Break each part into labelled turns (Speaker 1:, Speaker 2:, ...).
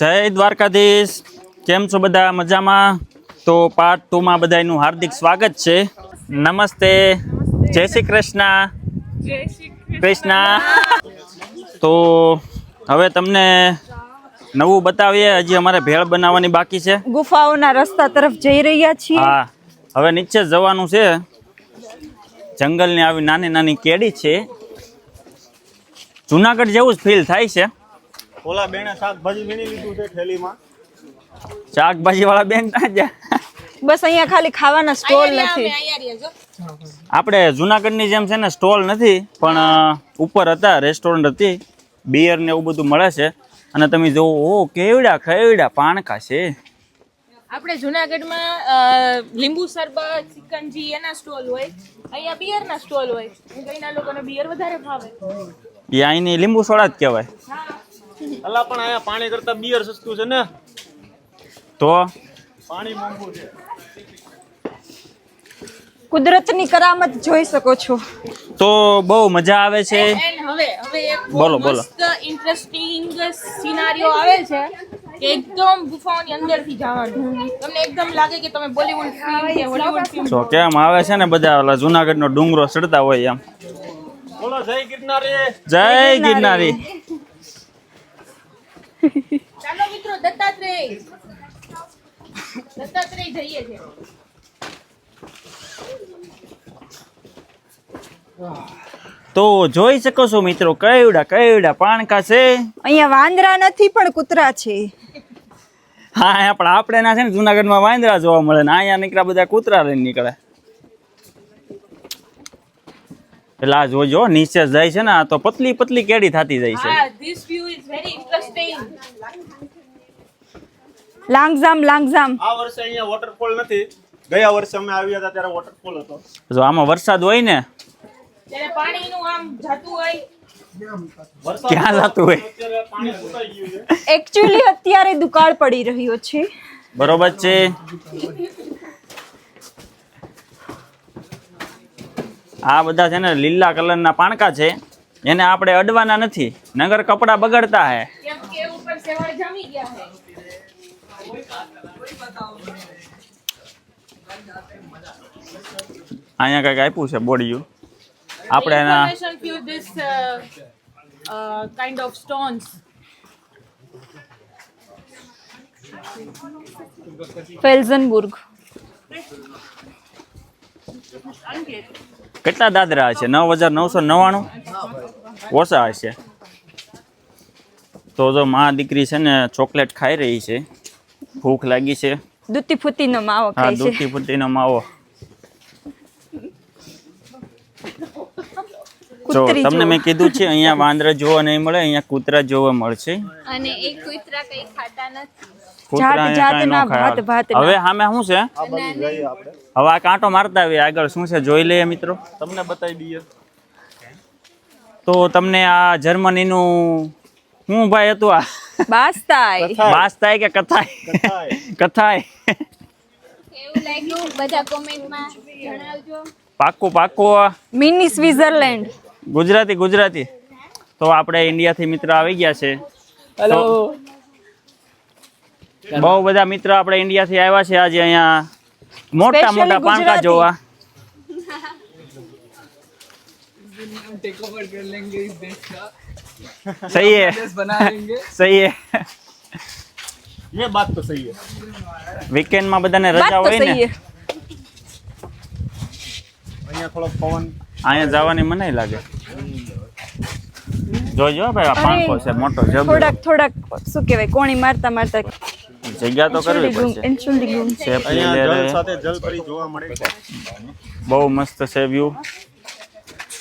Speaker 1: જય દ્વારકાધીશ. કેમ છો બધા? મજામાં? તો પાર્ટ ટુમાં બધાનું હાર્દિક સ્વાગત છે. નમસ્તે. જય શ્રી કૃષ્ણ. કૃષ્ણ. તો હવે તમને નવું બતાવીએ. હજી અમારે ભેળ બનાવવાની બાકી છે.
Speaker 2: ગુફાઓના રસ્તા તરફ જઈ રહ્યા છીએ.
Speaker 1: હા. હવે નીચે જવાનું છે. જંગલની આવી નાની નાની કેડી છે. જુનાગઢ જેવું જ ફીલ થાય છે.
Speaker 3: ઓલા બેને શાકભાજી વીણી લીધું છે થેલીમાં
Speaker 1: શાકભાજી વાળા બેન ના
Speaker 2: બસ અહીંયા ખાલી ખાવાના સ્ટોલ નથી.
Speaker 1: આપણે જુનાગઢની જેમ છે ને સ્ટોલ નથી પણ ઉપર હતા રેસ્ટોરન્ટ હતી બિયર ને એવું બધું મળે છે. અને તમે જોવો ઓ કેવડા કેવડા પાણકા છે.
Speaker 4: આપણે જુનાગઢમાં લીંબુ શરબત ચિકનજી એના સ્ટોલ હોય. અહીંયા બિયરના સ્ટોલ હોય. અહીંના લોકોને બિયર વધારે ભાવે.
Speaker 1: એ અહીંની લીંબુ સોડા જ કહેવાય.
Speaker 3: અલા પણ આયા પાણી કરતા બિયર સસ્તું છે ને.
Speaker 1: તો?
Speaker 3: પાણી મોંઘું છે.
Speaker 2: કુદરતની કરામત જોઈ શકો છો.
Speaker 1: તો બહુ મજા આવે છે.
Speaker 4: હવે હવે એક
Speaker 1: બોલો, બોલો.
Speaker 4: ઇન્ટરેસ્ટિંગ સિનારિયો આવે છે કે એકદમ ગુફાઓની અંદરથી જવાનું તમને એકદમ લાગે કે તમે બોલીવુડ ફિલ્મ કે હોલીવુડ ફિલ્મ
Speaker 1: તો કેમ આવે છે ને બધા ઓલા જુનાગઢનો ડુંગરો ચડતા હોય એમ?
Speaker 3: બોલો જય ગિરનારી.
Speaker 1: જય ગિરનારી.
Speaker 4: ચાલો મિત્રો દત્તાત્રેય. દત્તાત્રેય જઈએ છે.
Speaker 1: તો જોઈ શકો છો મિત્રો કેવડા કેવડા પાણકા છે.
Speaker 2: અહીંયા વાંદરા નથી પણ કૂતરા છે.
Speaker 1: હા અહીંયા પણ આપણે ના છે ને જુનાગઢમાં વાંદરા જોવા મળે ને અહીંયા નીકળ્યા બધા કૂતરા લઈને નીકળે. એટલે આ જોજો નીચે જાય છે ને આ તો પતલી પતલી કેડી થતી જાય છે
Speaker 4: હા this view is very interesting
Speaker 2: લાંગઝામ લાંગઝામ
Speaker 3: આ વર્ષે અહીંયા વોટરફોલ નથી. ગયા વર્ષે અમે આવ્યા હતા ત્યારે વોટરફોલ હતો.
Speaker 1: જો આમાં વરસાદ હોય ને
Speaker 4: ત્યારે પાણીનું આમ જાતું હોય.
Speaker 1: ક્યાં જતું હોય?
Speaker 3: અત્યારે પાણી સુકાઈ ગયું છે.
Speaker 2: એકચ્યુઅલી અત્યારે દુકાળ પડી રહ્યો છે.
Speaker 1: બરોબર છે. આ બધા છે ને લીલા કલરના પાણકા છે. એને આપણે અડવાના નથી. નગર કપડા બગડતા હે
Speaker 4: કેમ કે ઉપર સેવાળ જામી ગયા છે
Speaker 1: અહીંયા કંઈક આપ્યું છે બોડીયું. આપણે એના
Speaker 4: kind of stones.
Speaker 2: ફેલ્ઝનબુર્ગ.
Speaker 1: કેટલા દાદરા હશે? નવ હજાર નવસો નવ્વાણું? ઓછા હશે. તો જો મા દીકરી છે ને ચોકલેટ ખાઈ રહી છે. ભૂખ લાગી છે.
Speaker 2: દૂધી ફૂતીનો માવો
Speaker 1: હા દૂધી ફૂતીનો માવો. જો તમને મેં કીધું છે અહીંયા વાંદરા જોવા નહીં મળે અહીંયા કૂતરા જોવા મળશે.
Speaker 4: અને એ કૂતરા કઈ ખાતા નથી.
Speaker 1: હવે સામે શું છે? હવે આ કાંટો મારતા આવીએ આગળ. શું છે? જોઈ લઈએ મિત્રો.
Speaker 3: તમને બતાવી દઈએ.
Speaker 1: તો તમને આ જર્મનીનું શું ભાઈ હતું આ?
Speaker 2: બાસ્તાય.
Speaker 1: બાસ્તાય કે કથાય?
Speaker 3: કથાય.
Speaker 1: કથાય.
Speaker 4: કેવું લાગ્યું બધા કોમેન્ટમાં જણાવજો.
Speaker 1: પાક્કું પાક્કું.
Speaker 2: Mini Switzerland
Speaker 1: Gujarati Gujarati. તો આપણે ઇન્ડિયાથી મિત્ર આવી ગયા છે. હેલો બહુ બધા મિત્ર આપણે ઇન્ડિયાથી આવ્યા છે આજે અહીંયા. મોટા
Speaker 2: Specially
Speaker 1: મોટા પાણકા
Speaker 2: ગુજરાતી.
Speaker 1: જોવા સહી है સહી है
Speaker 3: ये बात तो सही है
Speaker 1: વીકેન્ડમાં બધાને
Speaker 2: વાત
Speaker 1: રજા
Speaker 2: તો
Speaker 1: હોય ને
Speaker 2: સહી હે.
Speaker 3: અહીંયા થોડોક પવન
Speaker 1: અહીંયા જવાની મને લાગે જોજો ભાઈ આ
Speaker 2: અરે,
Speaker 1: પાંખો છે મોટો જબરો
Speaker 2: થોડાક થોડાક શું કહેવાય કોણી મારતા મારતા
Speaker 1: જગ્યા તો કરવી પડશે
Speaker 2: ઇન્સ્યુલિંગ
Speaker 1: સેફ
Speaker 3: અહીંયા જલ
Speaker 1: લીધે
Speaker 3: સાથે જલ ફરી જોવા મળે છે
Speaker 1: બહુ મસ્ત છે વ્યૂ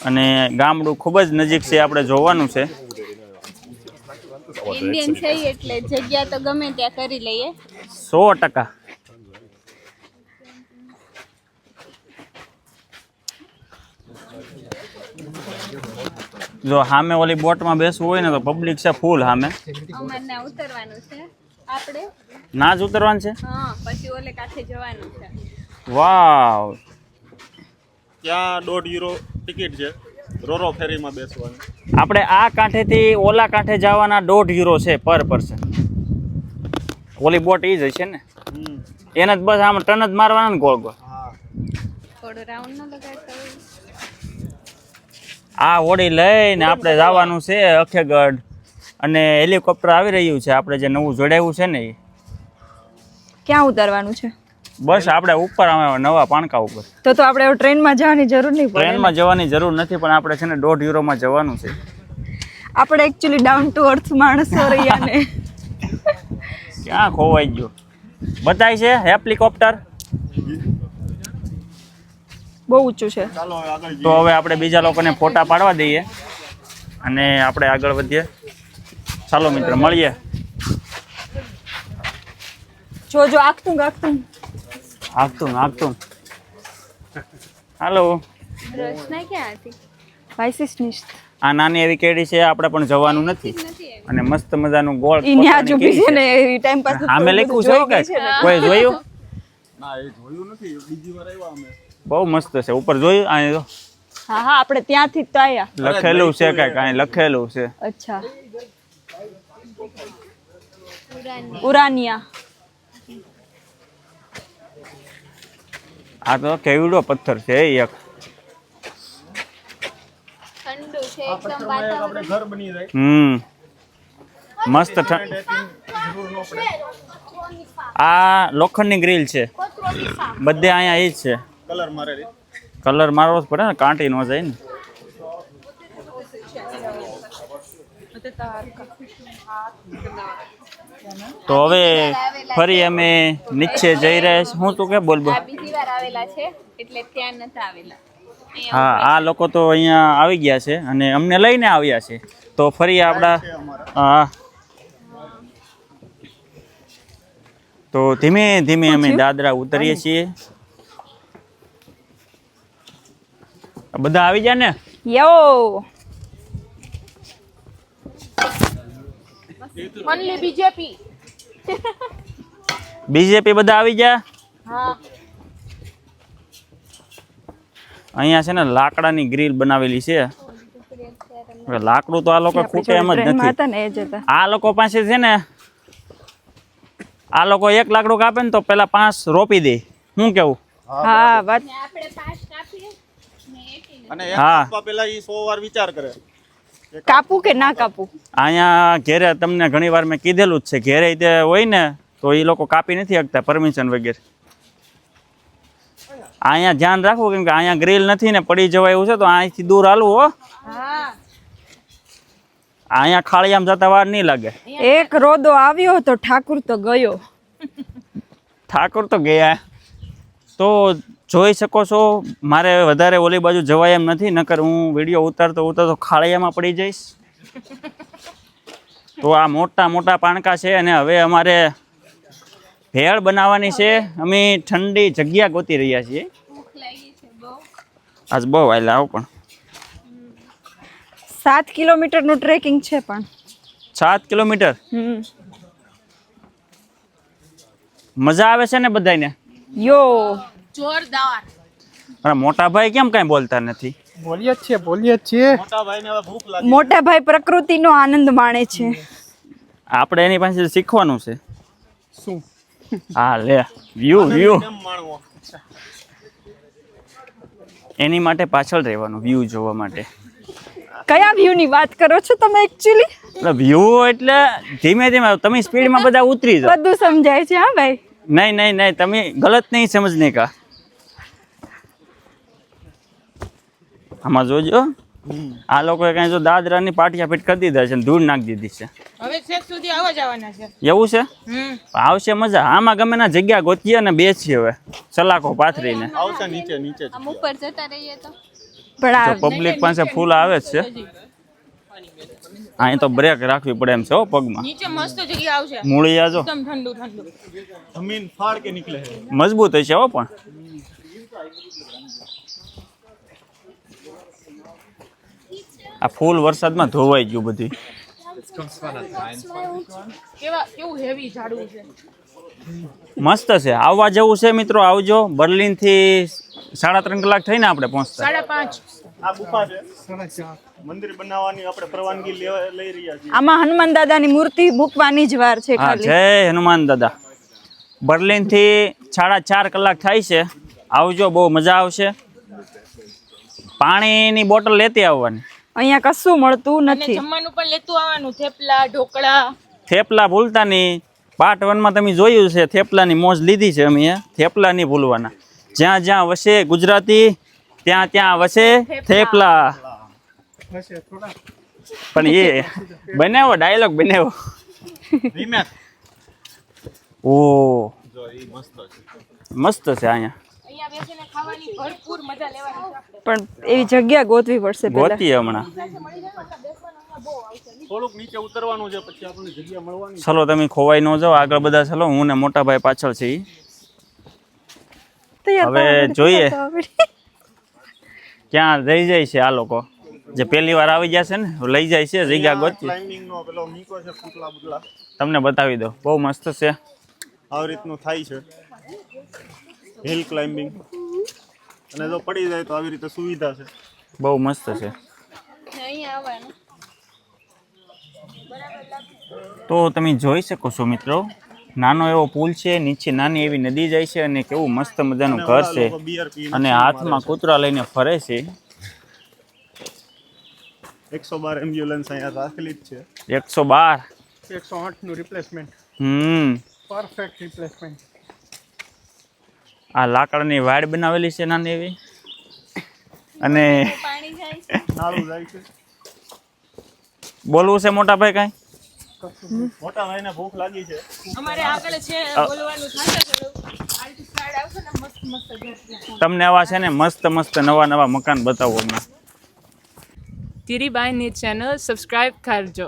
Speaker 1: અને ગામડું ખૂબ જ નજીક છે આપણે જોવાનું છે.
Speaker 5: ઇન્ડિયન છે એટલે જગ્યા તો ગમે ત્યાં કરી લઈએ.
Speaker 1: સો ટકા. જો સામે ઓલી બોટમાં બેસવું હોય ને તો પબ્લિક છે ફૂલ સામે
Speaker 5: ઉતરવાનું છે આપણે.
Speaker 1: ના જ ઉતરવાનું છે?
Speaker 5: હા પછી ઓલે કાંઠે જવાનું છે.
Speaker 1: વાવ.
Speaker 3: ત્યાં દોઢ યુરો ટિકિટ છે. રોરો ફેરીમાં બેસવાની.
Speaker 1: આપણે આ કાંઠેથી ઓલા કાંઠે જવાના દોઢ યુરો છે પર પર્સન ઓલી બોટ એ જ હશે ને? એને જ બસ આમ ટન જ મારવાના ને ગોળ ગોળ.
Speaker 3: હા.
Speaker 5: થોડો રાઉન્ડ ન લગાડતા હોય.
Speaker 1: આ હોડી લઈને આપણે જવાનું છે અખેગઢ. અને હેલિકોપ્ટર આવી રહ્યું છે. આપણે જે નવું જોડાયું છે ને એ
Speaker 2: ક્યાં ઉતારવાનું છે?
Speaker 1: બસ આપણે ઉપર અમે નવા પાણકા ઉપર.
Speaker 2: તો તો આપણે ટ્રેનમાં જવાની જરૂર નહીં પડે
Speaker 1: ટ્રેનમાં જવાની જરૂર નથી પણ આપણે છે ને દોઢ યુરોમાં જવાનું છે.
Speaker 2: આપણે એકચ્યુઅલી ડાઉન ટુ અર્થ માણસો રહ્યા ને.
Speaker 1: ક્યાં ખોવાઈ ગયો? બતાય છે હેલિકોપ્ટર
Speaker 2: બહુ ઊંચું છે.
Speaker 3: હવે
Speaker 1: તો હવે આપણે બીજા લોકોને ફોટા પાડવા દઈએ. અને આપણે આગળ વધીએ. ચાલો મિત્ર મળીએ.
Speaker 2: જો જો આખતું આખતું.
Speaker 1: આગતું ને આગતું હાલો.
Speaker 5: રચના ક્યાં હતી?
Speaker 2: વાઇસિસ્ટ
Speaker 1: આ નાની એવી કેડી છે આપણે પણ જવાનું નથી. અને મસ્ત મજાનું ગોળ
Speaker 2: ઈ ન્યા જ
Speaker 1: પોતાની
Speaker 2: ઊભી છે
Speaker 1: કેડી
Speaker 2: ને ટાઈમ પાસ
Speaker 1: આમે લખ્યું છે કે કોઈ. જોયું?
Speaker 3: ના એ જોયું નથી. બીજી વાર આવ્યા અમે.
Speaker 1: બહુ મસ્ત છે ઉપર જોયું? આ જો.
Speaker 2: હા હા આપણે ત્યાંથી જ તો આયા.
Speaker 1: લખેલું છે કઈ કાંઈ લખેલું છે.
Speaker 2: અચ્છા. ઉરાનિયા.
Speaker 1: આ તો કેવડો પથ્થર છે એક.
Speaker 5: ઠંડુ છે એકદમ વાતાવરણ
Speaker 3: આપણે ઘર બની જાય.
Speaker 1: હમ. મસ્ત આ લોખંડની ગ્રીલ છે. બધે અહીંયા એ જ છે.
Speaker 3: કલર મારે
Speaker 1: કલર મારવો જ પડે ને કાંટી નો જાય ને. તો હવે ફરી અમે નીચે જઈ રહ્યા છીએ. હું તું કે બોલ બોલ?
Speaker 5: આ બીજી વાર આવેલા છે એટલે ત્યાં નતા આવેલા.
Speaker 1: હા આ લોકો તો અહીંયા આવી ગયા છે અને અમને લઈને આવ્યા છે. તો ફરી આપણા હા. તો ધીમે ધીમે અમે દાદરા ઉતરીએ છીએ. બધા આવી જાય ને?
Speaker 2: યો!
Speaker 4: ઓનલી બીજેપી
Speaker 1: બીજેપી બધા આવી ગયા?
Speaker 4: હા.
Speaker 1: અહીંયા છે ને લાકડાની ગ્રીલ બનાવેલી છે. લાકડું તો આ લોકો ખૂટે એમ જ નથી. આ લોકો પાસે છે ને આ લોકો એક લાકડું કાપે ને તો પેલા પાંચ રોપી દે. શું કેવું?
Speaker 2: હા વાત
Speaker 1: હા.
Speaker 3: પેલા ઈ સો વાર વિચાર કરે.
Speaker 2: કાપવું કે ના કાપવું
Speaker 1: અહીંયા ઘેરે તમને ઘણી વાર મેં કીધેલું જ છે ઘેરે તે હોય ને તો એ લોકો કાપી નથી શકતા પરમિશન વગેરે. અહીંયા ધ્યાન રાખવું કેમ કે અહીંયા ગ્રીલ નથી ને પડી જવાય એવું છે તો અહીંથી દૂર હાલવું હો. અહીંયા ખાલી આમ જતા વાર નહીં લાગે.
Speaker 2: એક રોદો આવ્યો તો ઠાકુર તો ગયો.
Speaker 1: ઠાકુર તો ગયા. તો જોઈ શકો છો. મારે વધારે ઓલી બાજુ જવાય એમ નથી નકર હું વીડિયો ઉતારતો ઉતારતો ખાળિયામાં પડી જઈશ. તો આ મોટા મોટા પાણકા છે અને હવે અમારે ભેળ બનાવવાની છે. અમે ઠંડી જગ્યા ગોતી રહ્યા છીએ.
Speaker 5: ભૂખ બહુ.
Speaker 1: આજ બહુ વાયલા આવો પણ.
Speaker 2: સાત કિલોમીટરનું ટ્રેકિંગ છે પણ.
Speaker 1: સાત કિલોમીટર? મજા આવે છે ને બધાને
Speaker 2: યો.
Speaker 4: જોરદાર.
Speaker 1: અને મોટા ભાઈ કેમ કઈ બોલતા નથી?
Speaker 6: બોલીએ જ છીએ બોલીએ જ છીએ.
Speaker 3: મોટા ભાઈને હવે ભૂખ લાગી
Speaker 2: મોટા ભાઈ પ્રકૃતિનો આનંદ માણે છે.
Speaker 1: આપણે એની પાસે શીખવાનું છે.
Speaker 6: શું?
Speaker 1: હા લે. વ્યૂ વ્યૂ
Speaker 3: કેમ માણવો?
Speaker 1: એની માટે પાછળ રહેવાનું વ્યૂ જોવા માટે.
Speaker 2: કયા વ્યૂ ની વાત કરો છો તમે એક્ચ્યુઅલી
Speaker 1: એટલે વ્યૂ એટલે ધીમે ધીમે તમે સ્પીડમાં બધા ઉતરી જાઓ.
Speaker 2: બધું સમજાય છે હા ભાઈ.
Speaker 1: નહીં નહીં નહીં તમે ગલત નહીં સમજને કા. આમાં જોજો. આ લોકોએ કઈ જો દાદરાની પાટિયા ફીટ કરી દીધા છે ને ધૂળ નાખી દીધી છે.
Speaker 4: હવે છેક સુધી આવવા જવાના છે.
Speaker 1: એવું છે? આવશે મજા. આમાં ગમે ના જગ્યા ગોતીએ અને બેસીએ હવે. સલાકો પાથરીને.
Speaker 3: આવશે નીચે નીચે
Speaker 5: ઉપર જતા રહીએ તો.
Speaker 2: પણ
Speaker 1: પબ્લિક પાસે ફૂલ આવે જ છે. અહીં તો બ્રેક રાખવી પડે એમ છે હો પગમાં.
Speaker 4: નીચે મસ્ત જગ્યા આવશે.
Speaker 1: મૂળી આજો
Speaker 4: એકદમ ઠંડુ ઠંડુ.
Speaker 3: જમીન ફાડ કે નીકળે
Speaker 1: મજબૂત હશે હો પણ. આ ફૂલ વરસાદમાં ધોવાઈ ગયું બધું મસ્ત છે. આવવા જેવું છે મિત્રો આવજો. બર્લિનથી સાડા ત્રણ કલાક થઈને આપણે પહોંચતા.
Speaker 4: સાડા પાંચ.
Speaker 3: આ ગુફા છે.
Speaker 6: સાડા ચાર
Speaker 3: મંદિર બનાવવાની આપણે પરવાનગી લઈ રહ્યા છીએ.
Speaker 2: આમાં હનુમાન દાદાની મૂર્તિ મૂકવાની જ વાર છે
Speaker 1: હા જય હનુમાન દાદા. બર્લિનથી સાડા ચાર કલાક થાય છે. આવજો બહુ મજા આવશે. પાણીની બોટલ લેતી આવવાની.
Speaker 2: અહીંયા કશું મળતું નથી.
Speaker 4: જમવાનું પણ લેતું આવવાનું થેપલા ઢોકળા.
Speaker 1: થેપલા ભૂલતા નહીં. પાર્ટ વનમાં તમે જોયું છે થેપલાની મોજ લીધી છે અમે થેપલા નહીં ભૂલવાના. જ્યાં જ્યાં વસે ગુજરાતી ત્યાં ત્યાં વસે થેપલા. પણ એ બનાવો ડાયલોગ બનાવો. ઓ.
Speaker 3: જો એ મસ્ત છે
Speaker 1: મસ્ત છે અહીંયા.
Speaker 4: અહીંયા બેસીને ખાવાની ભરપૂર મજા લેવાની
Speaker 2: પણ એવી જગ્યા ગોતવી પડશે
Speaker 1: ગોતી હમણાં.
Speaker 3: થોડુંક નીચે ઉતરવાનું છે પછી આપણને જગ્યા મળવાની
Speaker 1: ચલો તમે ખોવાઈ ન જાઓ આગળ બધા ચલો હું ને મોટા ભાઈ પાછળ છે હવે જોઈએ. ક્યાં રહી જાય છે આ લોકો? જે પહેલી વાર આવી ગયા છે ને લઈ જાય છે જગ્યા ગોતી.
Speaker 3: ક્લાઇમ્બિંગ નો પેલો મીકો છે પુતલા બુતલા
Speaker 1: તમને બતાવી દો બહુ મસ્ત છે.
Speaker 3: આવી રીતનું થાય છે. હિલ ક્લાઇમ્બિંગ અને જો પડી જાય તો આવી રીતે સુવિધા છે.
Speaker 1: બહુ મસ્ત છે. તો તમે જોઈ શકો છો મિત્રો નાનો એવો પુલ છે નીચે નાની એવી નદી જાય છે અને કેવું મસ્ત મજાનું ઘર છે. અને હાથમાં કૂતરા લઈને ફરે છે.
Speaker 3: એકસો બાર એમ્બ્યુલન્સ અહીંયા રાખેલી જ છે.
Speaker 1: એકસો બાર.
Speaker 6: એકસો આઠનું રિપ્લેસમેન્ટ
Speaker 1: હમ.
Speaker 6: પરફેક્ટ રિપ્લેસમેન્ટ
Speaker 1: આ લાકડાની વાડ બનાવેલી છે નાની એવી. અને
Speaker 5: પાણી જાય છે
Speaker 3: નાળું જાય છે.
Speaker 1: બોલવું છે મોટા ભાઈ કાંઈ?
Speaker 3: મોટા ભાઈને ભૂખ લાગી છે.
Speaker 4: અમારે આગળ છે બોલવાનું થશે થોડું. આલ્ટી સાઈડ આવશે ને મસ્ત મસ્ત ઘર છે
Speaker 1: તમને આવા છે ને મસ્ત મસ્ત નવા નવા મકાન બતાવો અમે
Speaker 4: ધીરીબાઈની ચેનલ સબસ્ક્રાઇબ કરજો.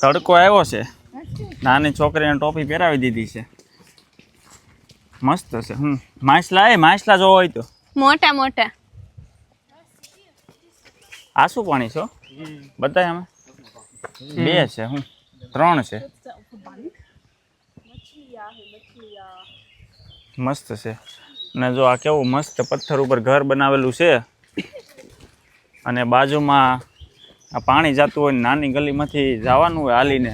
Speaker 1: તડકો આવ્યો છે. નાની છોકરીને ટોપી પહેરાવી દીધી છે. મસ્ત છે હમ. માછલા એ માછલા જોવો હોય તો.
Speaker 5: મોટા મોટા.
Speaker 1: આસુ પાણી છો બતાય અમે બે છે હું ત્રણ છે. મસ્ત છે. અને જો આ કેવું મસ્ત પથ્થર ઉપર ઘર બનાવેલું છે. અને બાજુમાં આ પાણી જતું હોય ને નાની ગલીમાંથી જવાનું હોય હાલીને.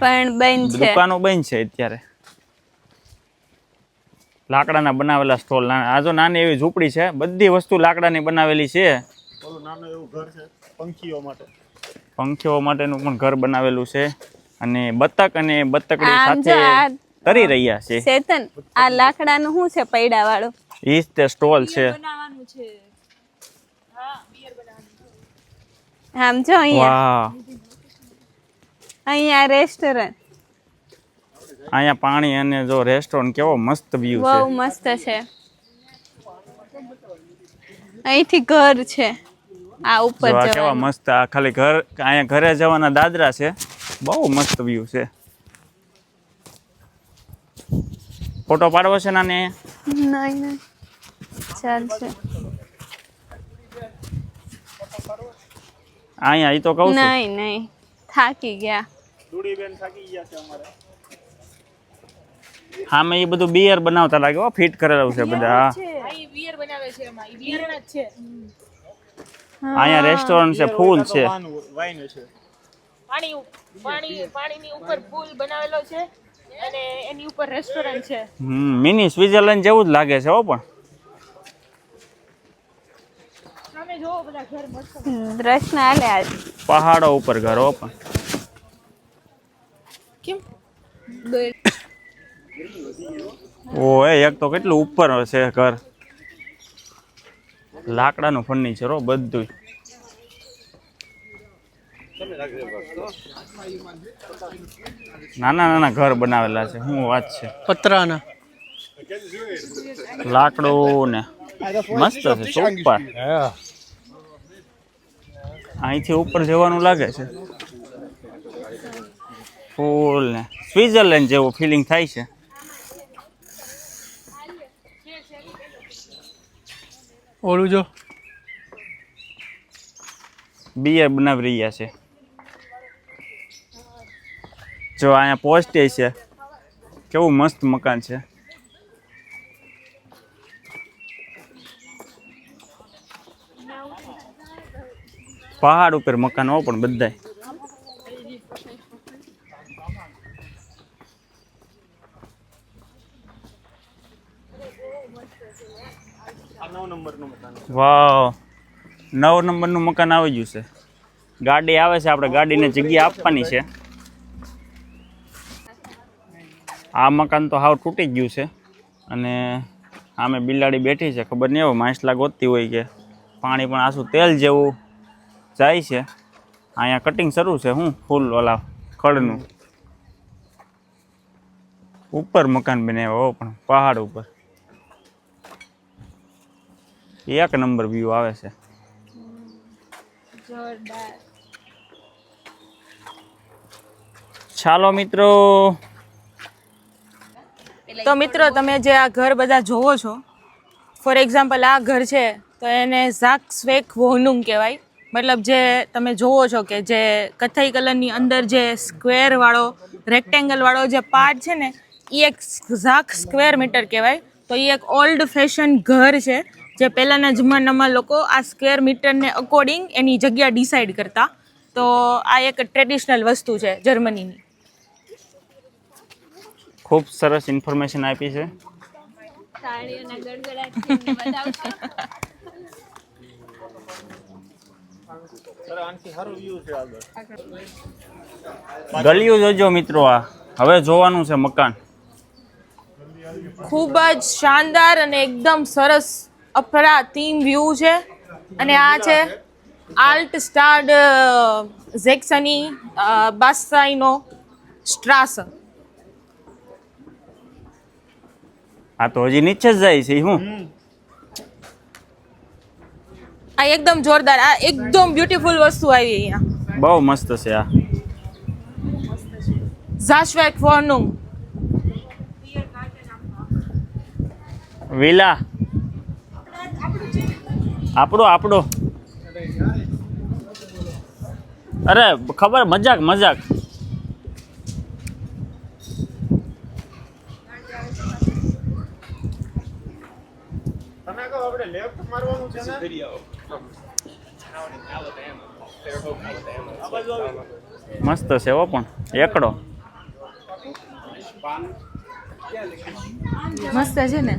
Speaker 5: પણ બંધ છે.
Speaker 1: દુકાનો બંધ છે અત્યારે. લાકડાના બનાવેલા સ્ટોલ. આ જો નાની એવી ઝૂંપડી છે બધી વસ્તુ લાકડાની બનાવેલી છે.
Speaker 3: નાનું એવું ઘર છે પંખીઓ માટે.
Speaker 1: પંખીઓ માટેનું પણ ઘર બનાવેલું છે અને બતક અને બતકડી સાથે તરી રહ્યા છે.
Speaker 5: ચેતન આ લાકડાનું શું છે પૈડા વાળો
Speaker 1: ઈ જ તે સ્ટોલ છે.
Speaker 5: આમ જો અહીંયા. અહીંયા રેસ્ટોરન્ટ
Speaker 1: અહીંયા પાણી અને જો રેસ્ટોરન્ટ કેવો મસ્ત વ્યૂ
Speaker 5: બહુ મસ્ત છે. અહીંથી ઘર છે. આ ઉપર
Speaker 1: જો કેવા મસ્ત આ ખાલી ઘર અહીંયા ઘરે જવાના દાદરા છે. બહુ મસ્ત વ્યૂ છે. ફોટો પાડવો છે નાને?
Speaker 5: નહીં નહીં. ચાલશે.
Speaker 1: અહીંયા એ તો કહું છું.
Speaker 5: નહીં નહીં. થાકી ગયા.
Speaker 3: દૂડી બેન થાકી ગયા છે અમારે.
Speaker 1: સામે એ બધું બિયર બનાવતા લાગે હો ફિટ કરેલું છે બધા હા.
Speaker 4: બિયર બનાવે છે બિયરના જ છે.
Speaker 1: અહીંયા રેસ્ટોરન્ટ છે ફૂલ છે.
Speaker 3: વાઇન છે.
Speaker 4: પાણી પાણી પાણીની ઉપર ફૂલ બનાવેલો છે અને એની ઉપર રેસ્ટોરન્ટ છે.
Speaker 1: હમ મિની સ્વિટરલેન્ડ જેવું જ લાગે છે હો પણ.
Speaker 5: આજ.
Speaker 1: પહાડો ઉપર ઘર હો પણ.
Speaker 4: કેમ?
Speaker 1: ઓય એક તો કેટલું ઉપર છે ઘર. લાકડાનું ફર્નિચર હો બધું નાના નાના ઘર બનાવેલા છે શું વાત છે.
Speaker 6: પતરાના.
Speaker 1: લાકડું ને મસ્ત છે સુપર
Speaker 6: હા.
Speaker 1: અહીંથી ઉપર જવાનું લાગે છે. ફૂલ ને. સ્વિટરલેન્ડ જેવું ફિલિંગ થાય છે.
Speaker 6: ઓલું જો.
Speaker 1: બિયર બનાવી રહ્યા છે. જો અહીંયા પોસ્ટે છે કેવું મસ્ત મકાન છે. પહાડ ઉપર મકાન પણ બધાય. વાવ. નવ નંબરનું મકાન આવી ગયું છે. ગાડી આવે છે, આપણે ગાડીને જગ્યા આપવાની છે. આ મકાન તો હાવ તૂટી ગયું છે. અને આમે બિલાડી બેઠી છે, ખબર નહીં હવે માછલા ગોતતી હોય કે પાણી પણ આસુ તેલ જેવું. જાય છે. અહીંયા કટિંગ શરૂ છે હું ફૂલ ઓલા ખડનું ઉપર મકાન બનાવ્યો પણ પહાડ ઉપર. એક નંબર વ્યૂ આવે છે. ચાલો મિત્રો.
Speaker 4: તો મિત્રો તમે જે આ ઘર બધા જોવો છો ફોર એક્ઝામ્પલ આ ઘર છે તો એને ઝાક સ્વેક વોહનુંગ કહેવાય. મતલબ જે તમે જોવો છો કે જે કથઈ કલરની અંદર જે સ્ક્વેર વાળો રેક્ટેંગલ વાળો જે પાર્ટ છે ને એ એક ઝાક સ્ક્વેર મીટર કહેવાય. તો એ એક ઓલ્ડ ફેશન ઘર છે જે પહેલાંના જમાનામાં લોકો આ સ્ક્વેર મીટરને અકોર્ડિંગ એની જગ્યા ડિસાઇડ કરતા. તો આ એક ટ્રેડિશનલ વસ્તુ છે જર્મનીની.
Speaker 1: ખૂબ સરસ ઇન્ફોર્મેશન આપી છે.
Speaker 5: તાળીઓના ગડગડાટ બતાવશો
Speaker 3: સર આનાથી સારું વ્યૂ છે આગળ
Speaker 1: ગલિયું જોજો મિત્રો આ. હવે જોવાનું છે મકાન.
Speaker 4: ખૂબ જ શાનદાર અને એકદમ સરસ અપ્રાતીમ વ્યૂ છે. અને આ છે આલ્ટ સ્ટાર્ડ ઝેક્સની બાસાઈનો સ્ટ્રાસ.
Speaker 1: આ તો હજી નીચે જ જાય છે હું?
Speaker 4: આ એકદમ જોરદાર આ એકદમ બ્યુટીફુલ વસ્તુ આવી અહીંયા.
Speaker 1: બહુ મસ્ત છે આ.
Speaker 4: ઝાશવેક વોર્નુંગ
Speaker 1: વિલા આપણો આપણો. અરે ખબર મજાક મજાક.
Speaker 3: તમે કહો આપણે લેફ્ટ મારવાનું છે ને? આવી.
Speaker 1: મસ્ત છે હો પણ. એકડો.
Speaker 4: મસ્ત છે ને?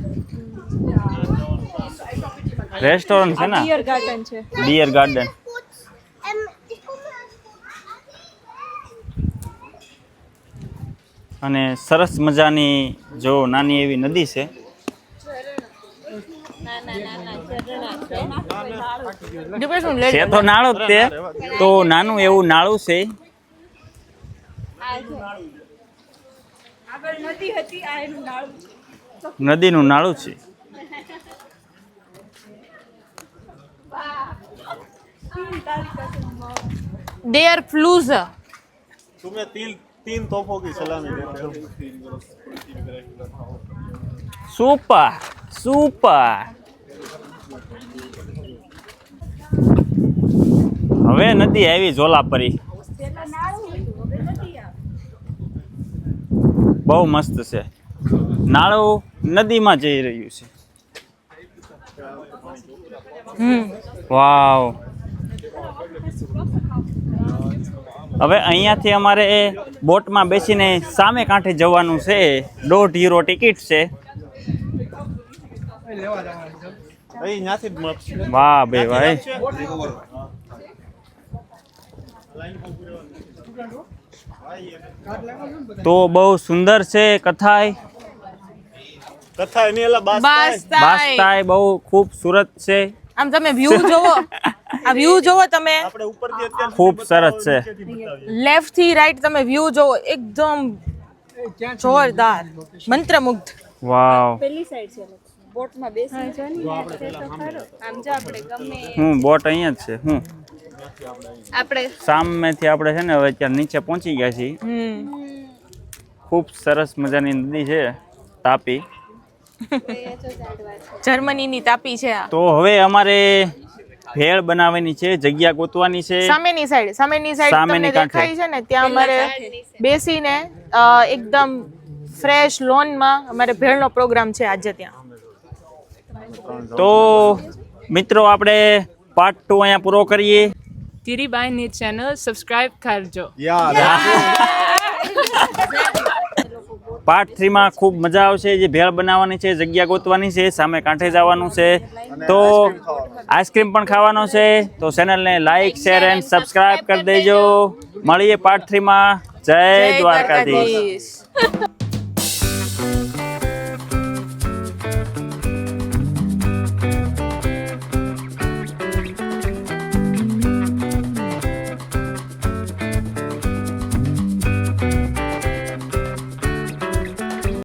Speaker 1: રેસ્ટોરન્ટ છે ને?
Speaker 2: ડિયર ગાર્ડન છે.
Speaker 1: ડિયર ગાર્ડન અને સરસ મજાની જો નાની એવી નદી છે.
Speaker 5: છે
Speaker 4: ડિપ્રેશન
Speaker 1: છે તો નાળું જ તે તો નાનું એવું નાળું છે
Speaker 5: આ જો
Speaker 2: આગળ નદી હતી આ એનું નાળું
Speaker 1: નદીનું નાળું છે
Speaker 4: ડેર ફ્લુઝ
Speaker 3: तुम्हें तीन तीन तोपों की सलामी देते हैं
Speaker 1: સુપર સુપર હવે નદી આવી ઝોલાપરી બહુ મસ્ત છે. નાળું નદીમાં જઈ રહ્યું છે. વાવ. હવે અહીંયાથી અમારે બોટમાં બેસીને સામે કાંઠે જવાનું છે. દોઢ યુરો ટિકિટ છે.
Speaker 3: અહીં ત્યાંથી જ મળશે
Speaker 1: વાહ બે ભાઈ. તો બહુ સુંદર છે કથાય
Speaker 3: કથા એની એલા બાસ
Speaker 4: બસ
Speaker 1: બાસ્તાય બહુ ખૂબસૂરત છે.
Speaker 4: આમ તમે વ્યૂ જોવો. આ વ્યૂ જોવો તમે.
Speaker 3: આપણે ઉપરથી અત્યારે
Speaker 1: ખૂબ સરસ છે.
Speaker 4: લેફ્ટથી રાઈટ તમે વ્યૂ જોવો. એકદમ જોરદાર. મંત્રમુગ્ધ.
Speaker 1: વાવ.
Speaker 2: પેલી સાઈડ છે. બોટમાં બેસી જો ને આમ જો આપણે ગમે
Speaker 1: હું બોટ અહીંયા જ છે હું
Speaker 2: આપણે
Speaker 1: સામેથી આપણે છે ને હવે ત્યાં નીચે પહોંચી ગયા છીએ.
Speaker 4: હમ.
Speaker 1: ખૂબ સરસ મજાની નદી છે તાપી.
Speaker 4: જર્મનીની તાપી છે
Speaker 1: તો હવે અમારે ભેળ બનાવવાની છે જગ્યા ગોતવાની છે.
Speaker 4: સામેની સાઈડ સામેની સાઈડ
Speaker 1: સામેની
Speaker 4: તમને. દેખાય છે ને ત્યાં અમારે બેસીને અ, એકદમ ફ્રેશ લોનમાં અમારે ભેળનો પ્રોગ્રામ છે આજે ત્યાં.
Speaker 1: તો મિત્રો આપણે પાર્ટ ટુ અહીંયા પૂરો કરીએ.
Speaker 2: ધીરીબાઈની ચેનલ સબસ્ક્રાઇબ કરજો.
Speaker 1: પાર્ટ થ્રીમાં ખૂબ મજા આવશે. જે ભેળ બનાવવાની છે જગ્યા ગોતવાની છે સામે કાંઠે જવાનું છે. તો આઈસ્ક્રીમ પણ ખાવાનો છે. તો ચેનલને લાઈક શેર એન્ડ સબસ્ક્રાઇબ કરી દેજો. મળીએ પાર્ટ થ્રીમાં જય
Speaker 4: દ્વારકાધીશ.